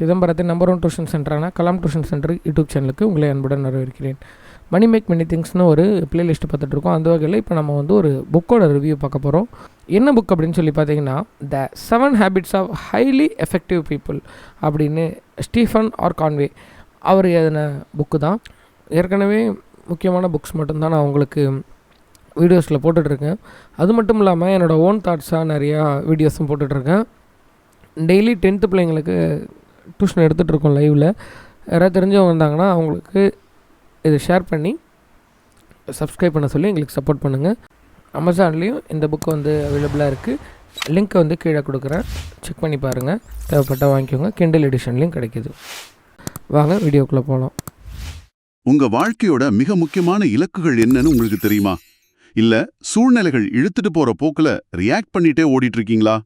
சிதம்பரத்தின் number one tuition சென்டரான Kalam tuition centre YouTube சேனலுக்கு உங்களை அன்புடன் வரவேற்கிறேன். மணி மேக் மெனி திங்ஸ்னு ஒரு பிளேலிஸ்ட் பார்த்துட்ருக்கோம். அந்த வகையில் இப்போ நம்ம வந்து ஒரு புக்கோட ரிவ்யூ பார்க்க போகிறோம் என்ன புக் அப்படின்னு சொல்லி பார்த்தீங்கன்னா the seven habits of highly effective people அப்படின்னு ஸ்டீஃபன் ஆர் கான்வே அவர் எழுதின புக்கு தான். ஏற்கனவே முக்கியமான புக்ஸ் மட்டும்தான் நான் உங்களுக்கு வீடியோஸில் போட்டுட்ருக்கேன். அது மட்டும் இல்லாமல் என்னோடய ஓன் தாட்ஸாக நிறையா வீடியோஸும் போட்டுட்ருக்கேன். டெய்லி டென்த்து பிள்ளைங்களுக்கு டியூஷன் எடுத்துகிட்ருக்கோம் லைவில் யாராவது தெரிஞ்சவங்க வந்தாங்கன்னா அவங்களுக்கு இதை ஷேர் பண்ணி சப்ஸ்கிரைப் பண்ண சொல்லி எங்களுக்கு சப்போர்ட் பண்ணுங்கள் அமேசான்லேயும் இந்த புக்கு வந்து அவைலபிளாக இருக்குது லிங்க்கை வந்து கீழே கொடுக்குறேன். செக் பண்ணி பாருங்கள் தேவைப்பட்டால் வாங்கிக்கோங்க. கிண்டல் எடிஷன்லேயும் கிடைக்கிது. வாங்க வீடியோக்குள்ளே போகலாம் உங்கள் வாழ்க்கையோட மிக முக்கியமான இலக்குகள் என்னன்னு உங்களுக்கு தெரியுமா? இல்லை சூழ்நிலைகள் இழுத்துட்டு போகிற போக்கில் ரியாக்ட் பண்ணிகிட்டே ஓடிட்டுருக்கீங்களா?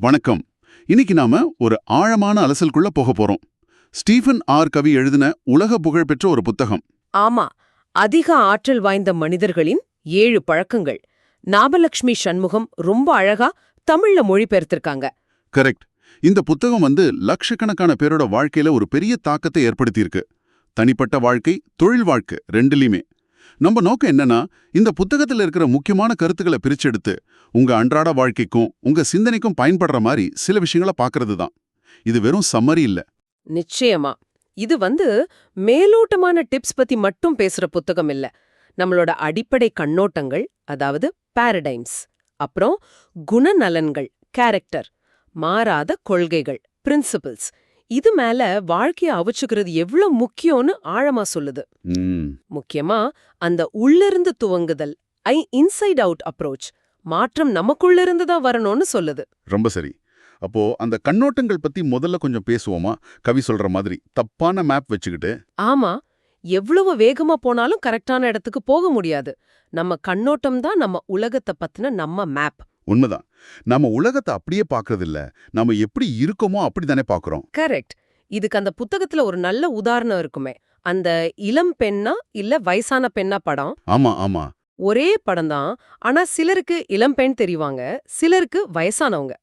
வணக்கம். இன்னைக்கு நாம ஒரு ஆழமான அலசலுக்குள்ள போக போறோம். Stephen R. கவி எழுதின உலக புகழ்பெற்ற ஒரு புத்தகம். ஆமா அதிக ஆற்றல் வாய்ந்த மனிதர்களின் ஏழு பழக்கங்கள். நாபலக்ஷ்மி சண்முகம் ரொம்ப அழகா தமிழ்ல மொழிபெயர்த்திருக்காங்க. கரெக்ட். இந்த புத்தகம் வந்து லட்சக்கணக்கான பேரோட வாழ்க்கையில ஒரு பெரிய தாக்கத்தை ஏற்படுத்தியிருக்கு. தனிப்பட்ட வாழ்க்கை தொழில் வாழ்க்கை ரெண்டுலயுமே. நம்ம நோக்கம் என்னன்னா இந்த புத்தகத்துல இருக்கிற முக்கியமான கருத்துக்களை பிரிச்செடுத்து உங்க அன்றாட வாழ்க்கைக்கும் உங்க சிந்தனைக்கும் பயன்படுற மாதிரி சில விஷயங்களை பார்க்கறது தான் இது வெறும் சம்மரி இல்ல. நிச்சயமா. இது வந்து மேலோட்டமான டிப்ஸ் பத்தி மட்டும் பேசுற புத்தகம் இல்ல. நம்மளோட அடிப்படை கண்ணோட்டங்கள் அதாவது பாரடைம்ஸ் அப்புறம் குணநலன்கள் கேரக்டர் மாறாத கொள்கைகள் பிரின்சிபிள்ஸ் இது மேல வாழ்க்கைய அவிச்சுக்கிறது எவ்வளவு முக்கியம்னு ஆழமா சொல்லுது. முக்கியமா அந்த உள்ளிருந்து துவங்குதல் ஐ இன்சைட் அவுட் அப்ரோச் மாற்றம் நமக்குள்ளிருந்து தான் வரணும்னு சொல்லுது. ரொம்ப சரி. அப்போ அந்த கண்ணோட்டங்கள் பத்தி முதல்ல கொஞ்சம் பேசுவோமா? கவி சொல்ற மாதிரி தப்பான மேப் வச்சுக்கிட்டு. ஆமா எவ்வளவு வேகமா போனாலும் கரெக்டான இடத்துக்கு போக முடியாது. நம்ம கண்ணோட்டம் தான் நம்ம உலகத்தை பத்தின நம்ம மேப். உண்மைதான். நாம உலகத்தை அப்படியே பார்க்கறது இல்ல நாம எப்படி இருக்கோமோ அப்படிதானே பார்க்கறோம் கரெக்ட். இதுக்கு அந்த புத்தகத்துல ஒரு நல்ல உதாரணம் இருக்குமே. அந்த இளம் பெண்ணா இல்ல வயசான பெண்ணா படம்? ஆமா ஆமா. ஒரே படம் தான். ஆனா சிலருக்கு இளம் பெண் தெரிவாங்க சிலருக்கு வயசானவங்க.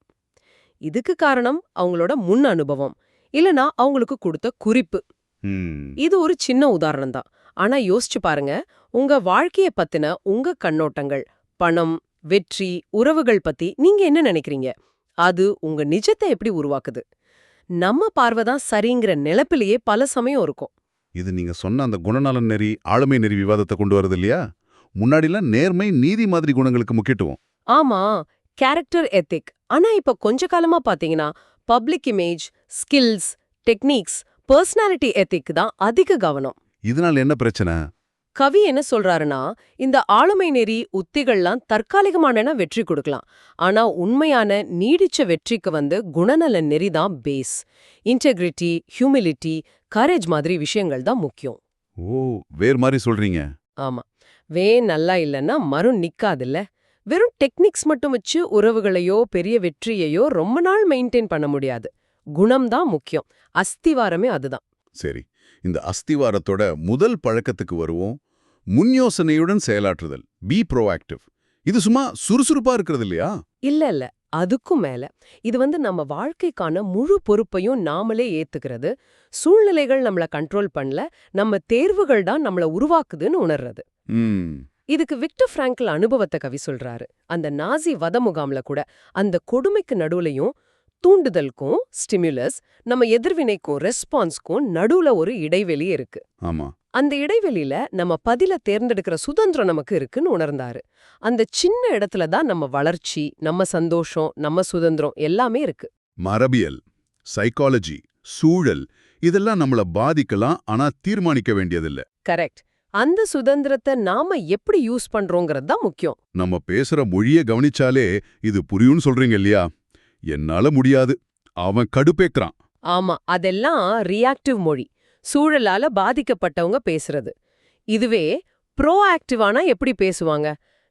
இதுக்கு காரணம் அவங்களோட முன் அனுபவம். இல்லனா அவங்களுக்கு கொடுத்த குறிப்பு. இது ஒரு சின்ன உதாரணம் தான். ஆனா யோசிச்சு பாருங்க உங்க வாழ்க்கைய பத்தின உங்க கண்ணோட்டங்கள் பணம் வெற்றி உறவுகள் பத்தி நீங்க என்ன நினைக்கிறீங்க? அது உங்க நிஜத்தை எப்படி உருவாக்குது? நம்ம பார்வை தான் சரிங்கிற நிலப்பிலேயே பல சமயம் இருக்கும். இது நீங்க சொன்ன அந்த குணநலன் நெறி ஆளுமை நெறி விவாதத்தை கொண்டு வருது இல்லையா? முன்னாடிலாம் நேர்மை நீதி மாதிரி குணங்களுக்கு முக்கியத்துவம். ஆமா கேரக்டர் எத்திக் ஆனா இப்ப கொஞ்ச காலமா பாத்தீங்கன்னா public image skills techniques personality ethic தான் அதிக கவனம். இதனால என்ன பிரச்சனை? கவி என்ன சொல்றாருன்னா இந்த ஆளுமை நெறி உத்திகள்லாம் தற்காலிகமான வெற்றி கொடுக்கலாம். ஆனா உண்மையான நீடிச்ச வெற்றிக்கு வந்து குணநல நெறி தான் பேஸ் இன்டெகிரிட்டி ஹியூமிலிட்டி கரேஜ் மாதிரி விஷயங்கள் தான் முக்கியம். ஓ வேறு மாதிரி சொல்றீங்க. ஆமா. வே நல்லா இல்லைன்னா மரம் நிக்காதுல்ல. வெறும் டெக்னிக்ஸ் மட்டும் வச்சு உறவுகளையோ பெரிய வெற்றியையோ ரொம்ப நாள் மெயின்டைன் பண்ண முடியாது. குணம் தான் முக்கியம். அஸ்திவாரமே அதுதான். சரி. இந்த அஸ்திவாரத்தோட முதல் பழக்கத்துக்கு வருவோம். முன்யோசனையுடன் செயலாற்றுதல். பி ப்ரோஆக்டிவ் இது சும்மா சுறுசுறுப்பா இருக்கிறது இல்லையா? இல்ல இல்ல. அதுக்கும் மேல. இது வந்து நம்ம வாழ்க்கைக்கான முழு பொறுப்பையும் நாமளே ஏத்துக்கிறது. சூழ்நிலைகள் நம்மள கண்ட்ரோல் பண்ணல. நம்ம தேர்வுகள் தான் நம்மள உருவாக்குதுன்னு உணர்றது. இதுக்கு விக்டர் பிராங்கல் அனுபவத்தை கவி சொல்றாரு. அந்த நாசி வத முகாம்ல கூட அந்த கொடுமைக்கு நடுவுலயும் தூண்டுதலுக்கும் ஸ்டிமுலஸ் நம்ம எதிர்வினைக்கும் ரெஸ்பான்ஸ்க்கும் நடுவுல ஒரு இடைவெளி இருக்கு. ஆமா. அந்த இடைவெளியில நம்ம பதில தேர்ந்தெடுக்கிற சுதந்திரம் நமக்கு இருக்குன்னு உணர்ந்தாரு. அந்த சின்ன இடத்துல தான் நம்ம வளர்ச்சி நம்ம சந்தோஷம் நம்ம சுதந்திரம் எல்லாமே இருக்கு. மரபியல் சைக்காலஜி சூழல் இதெல்லாம் நம்மள பாதிக்கலாம் ஆனா தீர்மானிக்க வேண்டியதில்ல. கரெக்ட் அந்த சுதந்திரத்தை நாம எப்படி யூஸ் பண்றோங்கிறது தான் முக்கியம். நம்ம பேசுற மொழிய கவனிச்சாலே இது புரியும்னு சொல்றீங்க இல்லையா? என்னால முடியாது. அவன் கடுப்பேக்கிறான். ஆமா அதெல்லாம் ரியாக்டிவ் மொழி. சூழலால பாதிக்கப்பட்டவங்க பேசுறது. இதுவே ப்ரோஆக்டிவானா எப்படி பேசுவாங்க?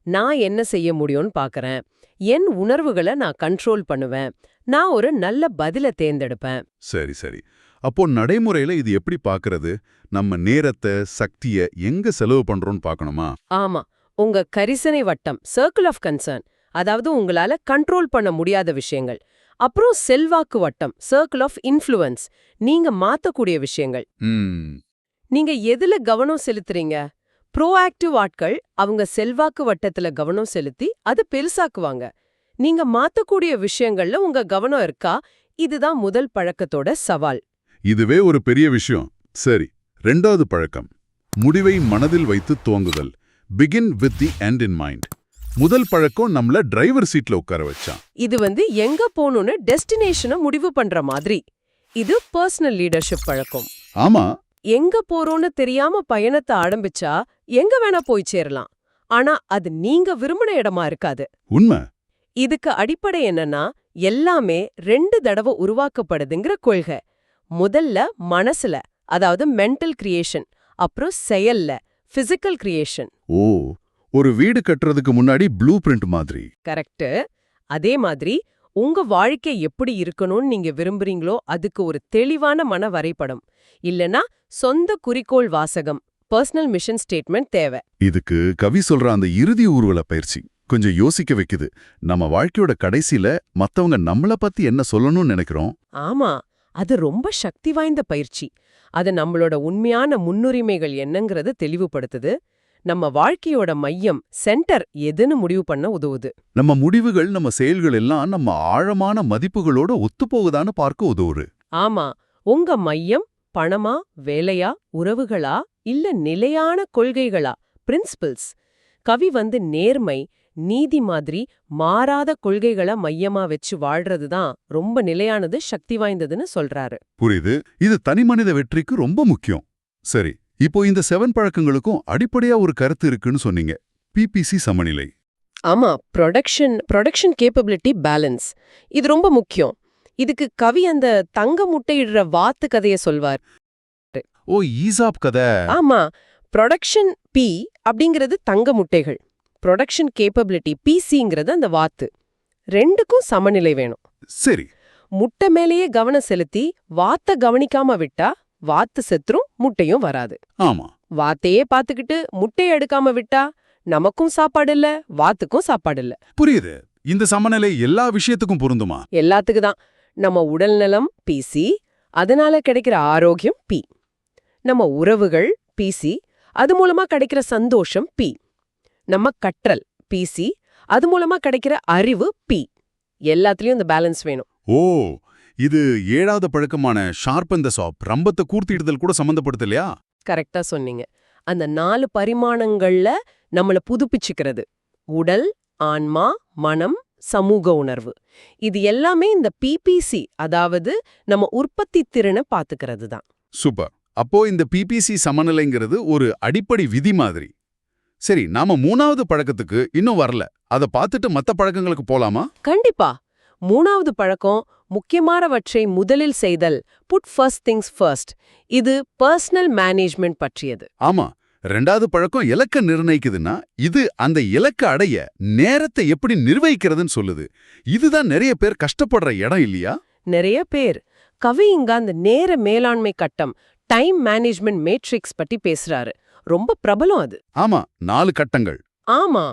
நான் என்ன செய்ய முடியும்னு பார்க்கறேன் என் உணர்வுகளை நான் கண்ட்ரோல் பண்ணுவேன். நான் ஒரு நல்ல பதில தேர்ந்தெடுப்பேன். சரி சரி. அப்போ நடைமுறையில இது எப்படி பார்க்கறது நம்ம நேரத்தை சக்திய எங்க செலவு பண்றோம்னு பார்க்கணுமா ஆமா. உங்க கரிசனை வட்டம் சர்க்கிள் ஆஃப் கன்சர்ன் அதாவது உங்களால கண்ட்ரோல் பண்ண முடியாத விஷயங்கள். அப்புறம் செல்வாக்கு வட்டம் சர்க்கிள் ஆஃப் இன்ஃப்ளூயன்ஸ் நீங்க மாத்தக்கூடிய விஷயங்கள். நீங்க எதுல கவனம் செலுத்துறீங்க? ப்ரோஆக்டிவ் ஆட்கள் அவங்க செல்வாக்கு வட்டத்துல கவனம் செலுத்தி அதை பெருசாக்குவாங்க. நீங்க மாத்தக்கூடிய விஷயங்கள்ல உங்க கவனம் இருக்கா? இதுதான் முதல் பழக்கத்தோட சவால். இதுவே ஒரு பெரிய விஷயம். சரி ரெண்டாவது பழக்கம். முடிவை மனதில் வைத்து துவங்குதல். Begin with the end in mind முதல் பழக்கம் நம்மள டிரைவர் சீட்ல உட்கார வச்சான். இது வந்து எங்க போகணும்னு டெஸ்டினேஷனை முடிவு பண்ற மாதிரி. இது பர்சனல் லீடர்ஷிப் பழக்கம். ஆமா. எங்க போறோம்னு தெரியாம பயணத்தை ஆரம்பிச்சா எங்க வேணா போய் சேரலாம். ஆனா அது நீங்க விரும்பின இடமா இருக்காது. உண்மை. இதுக்கு அடிப்படை என்னன்னா எல்லாமே ரெண்டு தடவை உருவாக்கப்படுதுங்கிற கொள்கை. முதல்ல மனசுல அதாவது மென்டல் கிரியேஷன் அப்புறம் செயல்ல பிசிக்கல் கிரியேஷன் ஓ ஒரு வீடு கட்டுறதுக்கு முன்னாடி ப்ளூ பிரிண்ட் மாதிரி. கரெக்ட் அதே மாதிரி உங்க வாழ்க்கை எப்படி இருக்கணும்னு நீங்க விரும்புறீங்களோ அதுக்கு ஒரு தெளிவான மன வரைபடம். இல்லனா சொந்த குறிக்கோள் வாசகம் பர்சனல் மிஷன் ஸ்டேட்மெண்ட் தேவை. இதுக்கு கவி சொல்ற அந்த இறுதி ஊர்வல பயிற்சி கொஞ்சம் யோசிக்க வைக்குது. நம்ம வாழ்க்கையோட கடைசியில மத்தவங்க நம்மள பத்தி என்ன சொல்லணும்னு நினைக்கிறோம்? ஆமா அது ரொம்ப சக்தி வாய்ந்த பயிற்சி. அது நம்மளோட உண்மையான முன்னுரிமைகள் என்னங்கறத தெளிவுபடுத்துது. நம்ம வாழ்க்கையோட மையம் சென்டர் எதுன்னு முடிவு பண்ண உதவுது. நம்ம முடிவுகள் நம்ம செயல்கள் எல்லாம் நம்ம ஆழமான மதிப்புகளோட ஒத்துப்போகுதான்னு பார்க்க உதவுறு ஆமா உங்க மையம் பணமா வேலையா உறவுகளா இல்ல நிலையான கொள்கைகளா? பிரின்சிபிள்ஸ் கவி வந்து நேர்மை நீதி மாதிரி மாறாத கொள்கைகளை மையமா வச்சு வாழ்றது தான் ரொம்ப நிலையானது சக்தி வாய்ந்ததுன்னு சொல்றாரு. புரியுது. இது தனிமனித வெற்றிக்கு ரொம்ப முக்கியம். சரி இப்போ இந்த செவன் பழக்கங்களுக்கும் அடிப்படையா ஒரு கருத்து இருக்குன்னு சொன்னீங்க. பிபிசி சமநிலை. ஆமா ப்ரொடக்ஷன் ப்ரொடக்ஷன் கேப்பபிலிட்டி பேலன்ஸ் இது ரொம்ப முக்கியம். இதுக்கு கவி அந்த தங்க முட்டையிடுற வாத்து கதைய சொல்வார். ஓ ஈசாப் கதை. ஆமா ப்ரொடக்ஷன் பி அப்படிங்கிறது தங்க முட்டைகள். ப்ரொடக்ஷன் கேப்பபிலிட்டி பிசிங்கிறது அந்த வாத்து. ரெண்டுக்கும் சமநிலை வேணும். சரி. முட்டை மேலேயே கவனம் செலுத்தி வாத்த கவனிக்காம விட்டா வாத்து செத்துரும் முட்டையும் வராது. ஆமா. வாத்தையே பாத்துக்கிட்டு முட்டையை எடுக்காம விட்டா நமக்கும் சாப்பாடு இல்ல வாத்துக்கும் சாப்பாடு இல்ல புரியுது. இந்த சமநிலை எல்லா விஷயத்துக்கும் பொருந்துமா? எல்லாத்துக்கு தான் நம்ம உடல் நலம் பிசி அதனால கிடைக்கிற ஆரோக்கியம் பி நம்ம உறவுகள் பிசி அது மூலமா கிடைக்கிற சந்தோஷம் பி நம்ம கற்றல் பிசி அது மூலமா கிடைக்கிற அறிவு பி எல்லாத்துலயும் இந்த பேலன்ஸ் வேணும். ஓ இது ஏழாவது பழக்கமான ஷார்ப் அந்த சாப் ரம்பத்தை கூர்த்திடுதல் கூட சம்பந்தப்படுது இல்லையா கரெக்டா சொன்னீங்க. அந்த நாலு பரிமாணங்கள்ல நம்மள புதுப்பிச்சுக்கிறது. உடல் ஆன்மா மனம் சமூக உணர்வு. இது எல்லாமே இந்த பிபிசி அதாவது நம்ம உற்பத்தி திறனை பாத்துக்கிறது தான். சூப்பர். அப்போ இந்த பிபிசி சமநிலைங்கிறது ஒரு அடிப்படை விதி மாதிரி. சரி நாம மூணாவது பழக்கத்துக்கு இன்னும் வரல. அத பார்த்துட்டு மத்த பழக்கங்களுக்கு போலாமா? கண்டிப்பா. மூணாவது பழக்கம் முக்கியமானவற்றை முதலில் செய்தல் புட் ஃபர்ஸ்ட் திங்ஸ் ஃபர்ஸ்ட் இது பர்சனல் மேனேஜ்மெண்ட் பற்றியது. ஆமா ரெண்டாவது பழக்கம் இலக்க நிர்ணயிக்குதுன்னா இது அந்த இலக்க அடைய நேரத்தை எப்படி நிர்வகிக்கிறதுன்னு சொல்லுது. இதுதான் நிறைய பேர் கஷ்டப்படுற இடம் இல்லையா? நிறைய பேர். கவி இங்க அந்த நேர மேலாண்மை கட்டம் டைம் மேனேஜ்மெண்ட் மேட்ரிக்ஸ் பத்தி பேசுறாரு. ரொம்ப பிரபலம் அது. ஆமா நாலு கட்டங்கள். ஆமா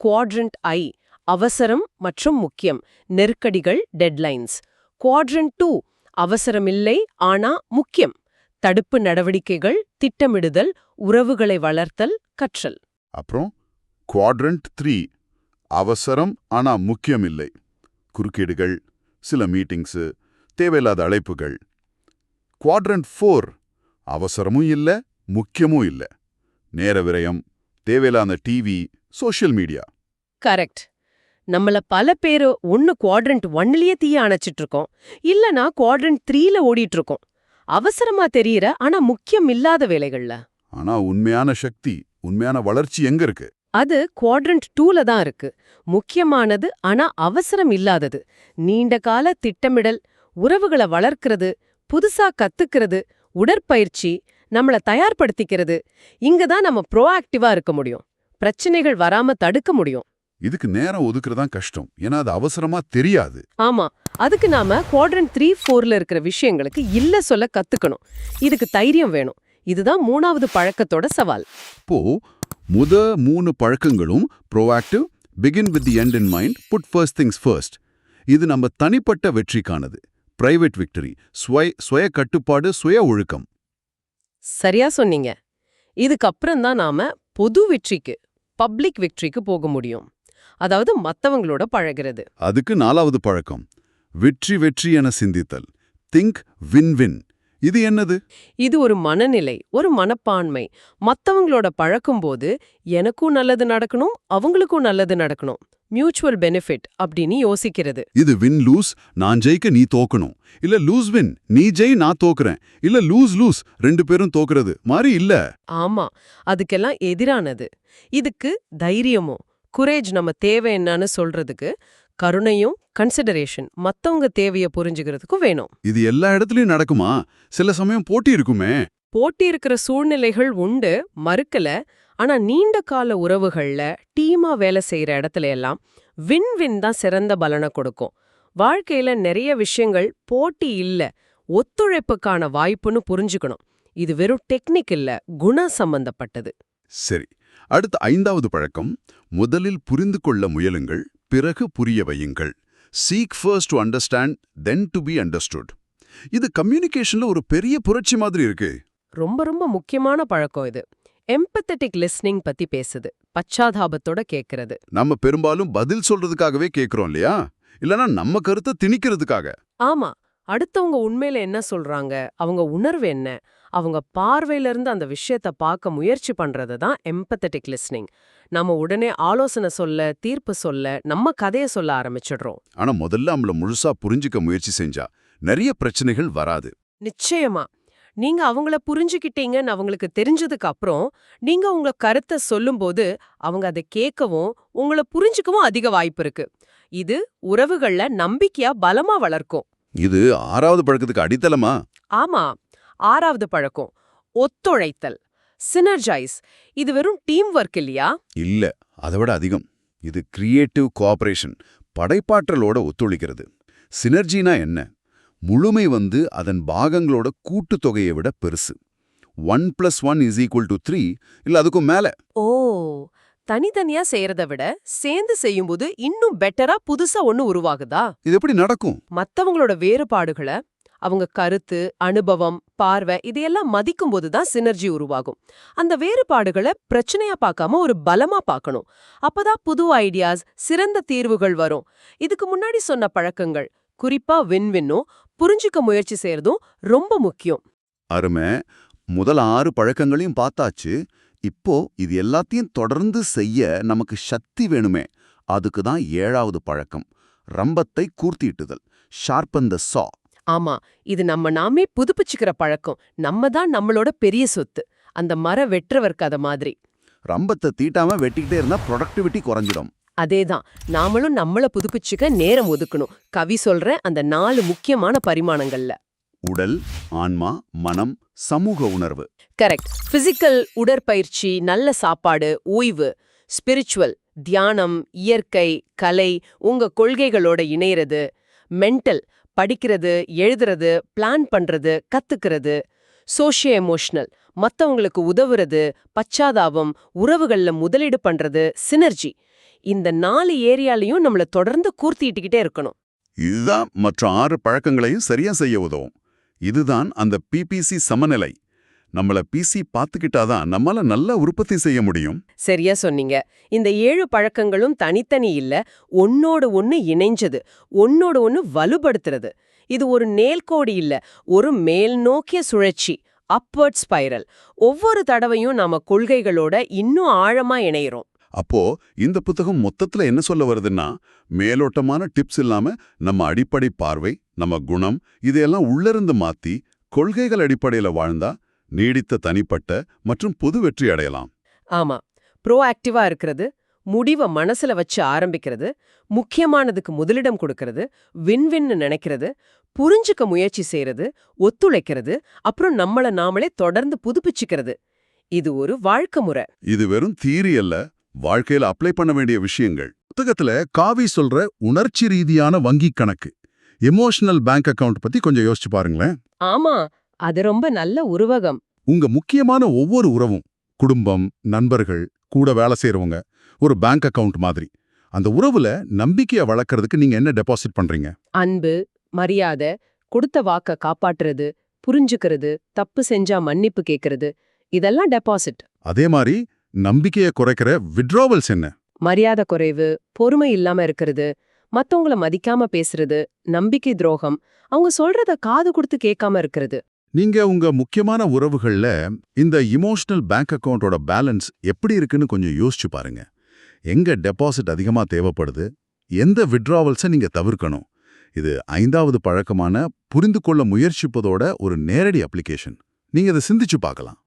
குவாட்ரண்ட் ஐ அவசரம் மற்றும் முக்கியம் நெருக்கடிகள் டெட்லைன்ஸ் குவாட்ரண்ட் டூ அவசரமில்லை ஆனா முக்கியம். தடுப்பு நடவடிக்கைகள் திட்டமிடுதல் உறவுகளை வளர்த்தல் கற்றல். அப்புறம் குவாட்ரண்ட் த்ரீ அவசரம் ஆனா முக்கியம் இல்லை குறுக்கீடுகள் சில மீட்டிங்ஸு தேவையில்லாத அழைப்புகள். குவாட்ரண்ட் ஃபோர் அவசரமும் இல்ல முக்கியமும் இல்ல. நேர விரயம் தேவையில்லாத டிவி சோஷியல் மீடியா கரெக்ட் நம்மள பல பேரு ஒன்னு குவாட்ரண்ட் ஒன்லயே தீய அணைச்சிட்டு இருக்கோம் இல்லனா குவாட்ரண்ட் த்ரீல ஓடிட்டு இருக்கோம் அவசரமா தெரியற ஆனா முக்கியம் இல்லாத வேலைகள்ல. ஆனா உண்மையான சக்தி உண்மையான வளர்ச்சி எங்க இருக்கு? அது குவாட்ரண்ட் டூல தான் இருக்கு. முக்கியமானது ஆனா அவசரம் இல்லாதது. நீண்ட கால திட்டமிடல் உறவுகளை வளர்க்கிறது புதுசா கத்துக்கிறது உடற்பயிற்சி நம்மள தயார்படுத்திக்கிறது. இங்க தான் நம்ம ப்ரோஆக்டிவா இருக்க முடியும். பிரச்சனைகள் வராம தடுக்க முடியும். இதுக்கு நேரம் ஒதுக்குறதா கஷ்டம். ஏன்னா அது அவசரமா தெரியாது. ஆமா. அதுக்கு நாம குவாட்ரண்ட் த்ரீ ஃபோர்ல இருக்கிற விஷயங்களுக்கு இல்ல சொல்ல கத்துக்கணும். இதுக்கு தைரியம் வேணும். இதுதான் மூணாவது பழக்கத்தோட சவால். இப்போ முத மூணு பழக்கங்களும் proactive begin with the end in mind put first things first இது நம்ம தனிப்பட்ட வெற்றிக்கானது. பிரைவேட் விக்டரி ஸ்வய சுய கட்டுப்பாடு சுய ஒழுக்கம். சரியா சொன்னீங்க. இதுக்கப்புறம் தான் நாம பொது வெற்றிக்கு பப்ளிக் வெற்றிக்கு போக முடியும். அதாவது மத்தவங்களோட பழகிறது. அதுக்கு நாலாவது பழக்கம் வெற்றி வெற்றி என சிந்தித்தல். திங்க் வின் வின் இது என்னது? இது ஒரு மனநிலை ஒரு மனப்பான்மை. மத்தவங்களோட பழக்கும்போது எனக்கும் நல்லது நடக்கணும் அவங்களுக்கும் நல்லது நடக்கணும். மியூச்சுவல் பெனிஃபிட் அப்படின்னு யோசிக்கிறது. இது வின் லூஸ் நான் ஜெயிக்க நீ தோக்கணும். இல்ல லூஸ் வின் நீ ஜெய் நான் தோக்குறேன். இல்ல லூஸ் லூஸ் ரெண்டு பேரும் தோக்குறது. மாதிரி இல்ல. ஆமா அதுக்கெல்லாம் எதிரானது. இதுக்கு தைரியமும் குரேஜ் நம்ம தேவை என்னன்னு சொல்றதுக்கு கருணையும் கன்சிடரேஷன் மத்தவங்க தேவைய புரிஞ்சுக்கிறதுக்கும் வேணும். இது எல்லா இடத்துலயும் நடக்குமா? சில சமயம் போட்டி இருக்குமே. போட்டி இருக்கிற சூழ்நிலைகள் உண்டு மறுக்கல. ஆனா நீண்ட கால உறவுகள்ல டீமா வேலை செய்யற இடத்துல எல்லாம் வின் வின் தான் சிறந்த பலனை கொடுக்கும். வாழ்க்கையில நிறைய விஷயங்கள் போட்டி இல்ல ஒத்துழைப்புக்கான வாய்ப்புன்னு புரிஞ்சுக்கணும். இது வெறும் டெக்னிக் இல்ல குண சம்பந்தப்பட்டது. சரி. அடுத்த ஐந்தாவது பழக்கம் முதலில் புரிந்து கொள்ள முயலுங்கள் பிறகு புரிய வையுங்கள். Seek first to understand then to be understood இது கம்யூனிகேஷன்ல ஒரு பெரிய புரட்சி மாதிரி இருக்கு. ரொம்ப ரொம்ப முக்கியமான பழக்கம் இது. எம்பத்தட்டிக் லிஸ்னிங் பத்தி பேசுது. பச்சாதாபத்தோட கேக்குறது. நம்ம பெரும்பாலும் பதில் சொல்றதுக்காகவே கேக்குறோம் இல்லையா? இல்லனா நம்ம கருத்தை திணிக்கிறதுக்காக. ஆமா. அடுத்தவங்க உண்மையில என்ன சொல்றாங்க? அவங்க உணர்வு என்ன? அவங்க பார்வையில இருந்து அந்த விஷயத்த பார்க்க முயற்சி பண்றது தான் எம்பத்தட்டிக் லிஸ்னிங் நம்ம உடனே ஆலோசனை சொல்ல தீர்ப்பு சொல்ல நம்ம கதைய சொல்ல ஆரம்பிச்சிடுறோம். ஆனா முதல்ல நம்மள முழுசா புரிஞ்சுக்க முயற்சி செஞ்சா நிறைய பிரச்சனைகள் வராது. நிச்சயமா. நீங்க அவங்கள புரிஞ்சுக்கிட்டீங்கன்னு அவங்களுக்கு தெரிஞ்சதுக்கு அப்புறம் நீங்க உங்க கருத்தை சொல்லும்போது அவங்க அதை கேட்கவும் உங்களை புரிஞ்சுக்கவும் அதிக வாய்ப்பு இருக்கு. இது உறவுகள்ல நம்பிக்கையா பலமா வளர்க்கும். இது ஆறாவது பழக்கத்துக்கு அடித்தளமா? ஆமா. ஆறாவது பழக்கம் ஒத்துழைத்தல் சினர்ஜைஸ் இது வெறும் டீம் ஒர்க் இல்லையா? இல்ல அதை விட அதிகம். இது கிரியேட்டிவ் கோஆபரேஷன் படைப்பாற்றலோட ஒத்துழைக்கிறது. சினர்ஜினா என்ன? முழுமை வந்து அதன் பாகங்களோட கூட்டுத்தொகையை விட பெருசு. One plus one is equal to three இல்ல அதுக்கும் மேல. ஓ தனித்தனியா செய்யறத விட சேர்ந்து செய்யும்போது இன்னும் பெட்டரா புதுசா ஒண்ணு உருவாகுதா? இது எப்படி நடக்கும்? மத்தவங்களோட வேறுபாடுகளை அவங்க கருத்து அனுபவம் பார்வை இதையெல்லாம் மதிக்கும்போது தான் சினர்ஜி உருவாகும். அந்த வேறுபாடுகளை பிரச்சனையா பார்க்காம ஒரு பலமா பார்க்கணும். அப்பதான் புது ஐடியாஸ் சிறந்த தீர்வுகள் வரும். இதுக்கு முன்னாடி சொன்ன பழக்கங்கள் குறிப்பா வின்வின்னும் புரிஞ்சுக்க முயற்சி செய்யறதும் ரொம்ப முக்கியம். அருமை. முதல் ஆறு பழக்கங்களையும் பார்த்தாச்சு. இப்போ இது எல்லாத்தையும் தொடர்ந்து செய்ய நமக்கு சக்தி வேணுமே. அதுக்கு தான் ஏழாவது பழக்கம். ரம்பத்தை கூர்த்திட்டுதல். ஷார்பன் த சா ஆமா இது நம்ம நாமே புதுப்பிச்சுக்கிற பழக்கம். நம்ம தான் நம்மளோட பெரிய சொத்து. அந்த மர வெற்றவர் கதை மாதிரி. ரம்பத்தை தீட்டாம வெட்டிக்கிட்டே இருந்தா ப்ரொடக்டிவிட்டி குறைஞ்சிடும். அதேதான். நாமளும் நம்மள புதுப்பிச்சுக்க நேரம் ஒதுக்கணும். கவி சொல்ற அந்த நாலு முக்கியமான பரிமாணங்கள்ல. உடல் ஆன்மா மனம் சமூக உணர்வு. கரெக்ட் பிசிக்கல் உடற்பயிற்சி நல்ல சாப்பாடு ஓய்வு. ஸ்பிரிச்சுவல் தியானம் இயற்கை கலை உங்க கொள்கைகளோட இணையறது. மென்டல் படிக்கிறது எழுதுறது பிளான் பண்றது கத்துக்கிறது சோஷியோ எமோஷனல் மத்தவங்களுக்கு உதவுறது பச்சாதாபம் உறவுகள்ல முதலீடு பண்றது சினர்ஜி இந்த நாலு ஏரியாலையும் நம்மள தொடர்ந்து கூர்த்திட்டுக்கிட்டே இருக்கணும். இதுதான் மற்ற ஆறு பழக்கங்களையும் சரியா செய்ய உதவும். இதுதான் அந்த பிபிசி சமநிலை. நம்மள பிசி பார்த்துக்கிட்டாதான் நம்மால நல்லா உற்பத்தி செய்ய முடியும். சரியா சொன்னீங்க. இந்த ஏழு பழக்கங்களும் தனித்தனி இல்ல ஒன்னோடு ஒன்னு இணைஞ்சது ஒன்னோடு ஒன்னு வலுப்படுத்துறது. இது ஒரு நேல்கோடி இல்ல ஒரு மேல் நோக்கிய சுழற்சி அப்வர்ட் ஸ்பைரல் ஒவ்வொரு தடவையும் நாம கொள்கைகளோட இன்னும் ஆழமா இணையிறோம். அப்போ இந்த புத்தகம் மொத்தத்துல என்ன சொல்ல வருதுன்னா மேலோட்டமான டிப்ஸ் இல்லாம நம்ம அடிப்படை பார்வை நம்ம குணம் இதையெல்லாம் உள்ளிருந்து மாத்தி கொள்கைகள் அடிப்படையில வாழ்ந்தா நீடித்த தனிப்பட்ட மற்றும் பொது வெற்றி அடையலாம். ஆமா. ப்ரோ ஆக்டிவா இருக்கிறது முடிவை மனசுல வச்சு ஆரம்பிக்கிறது முக்கியமானதுக்கு முதலிடம் கொடுக்கறது வின்-வின்னு நினைக்கிறது புரிஞ்சுக்க முயற்சி செய்யறது ஒத்துழைக்கிறது அப்புறம் நம்மள நாமளே தொடர்ந்து புதுப்பிச்சுக்கிறது. இது ஒரு வாழ்க்கை முறை. இது வெறும் தீரி அல்ல வாழ்க்கையில அப்ளை பண்ண வேண்டிய விஷயங்கள். புத்தகத்துல காவி சொல்ற உணர்ச்சி ரீதியான வங்கி கணக்கு எமோஷனல் பேங்க் அக்கவுண்ட் பத்தி கொஞ்சம் யோசிச்சு பாருங்களேன். ஆமா. அது ரொம்ப நல்ல உருவகம். உங்க முக்கியமான ஒவ்வொரு உறவும் குடும்பம் நண்பர்கள் கூட வேலை செய்றவங்க ஒரு பேங்க் அக்கவுண்ட் மாதிரி. அந்த உறவுல நம்பிக்கையை வளர்க்கறதுக்கு நீங்க என்ன டெபாசிட் பண்றீங்க? அன்பு மரியாதை கொடுத்த வாக்க காப்பாற்றுறது புரிஞ்சுக்கிறது தப்பு செஞ்சா மன்னிப்பு கேக்குறது இதெல்லாம் டெபாசிட் அதே மாதிரி நம்பிக்கையை குறைக்கிற விட்ராவல்ஸ் என்ன? மரியாதை குறைவு பொறுமை இல்லாம இருக்கிறது மத்தவங்கள மதிக்காம பேசுறது நம்பிக்கை துரோகம் அவங்க சொல்றத காது கொடுத்து கேட்காம இருக்கிறது. நீங்க உங்க முக்கியமான உறவுகள்ல இந்த இமோஷனல் பேங்க் அக்கவுண்டோட பேலன்ஸ் எப்படி இருக்குன்னு கொஞ்சம் யோசிச்சு பாருங்க. எங்க டெபாசிட் அதிகமா தேவைப்படுது? எந்த விட்ராவல்ஸை நீங்க தவிர்க்கணும்? இது ஐந்தாவது பழக்கமான புரிந்து கொள்ள முயற்சிப்பதோட ஒரு நேரடி அப்ளிகேஷன் நீங்க இதை சிந்திச்சு பார்க்கலாம்.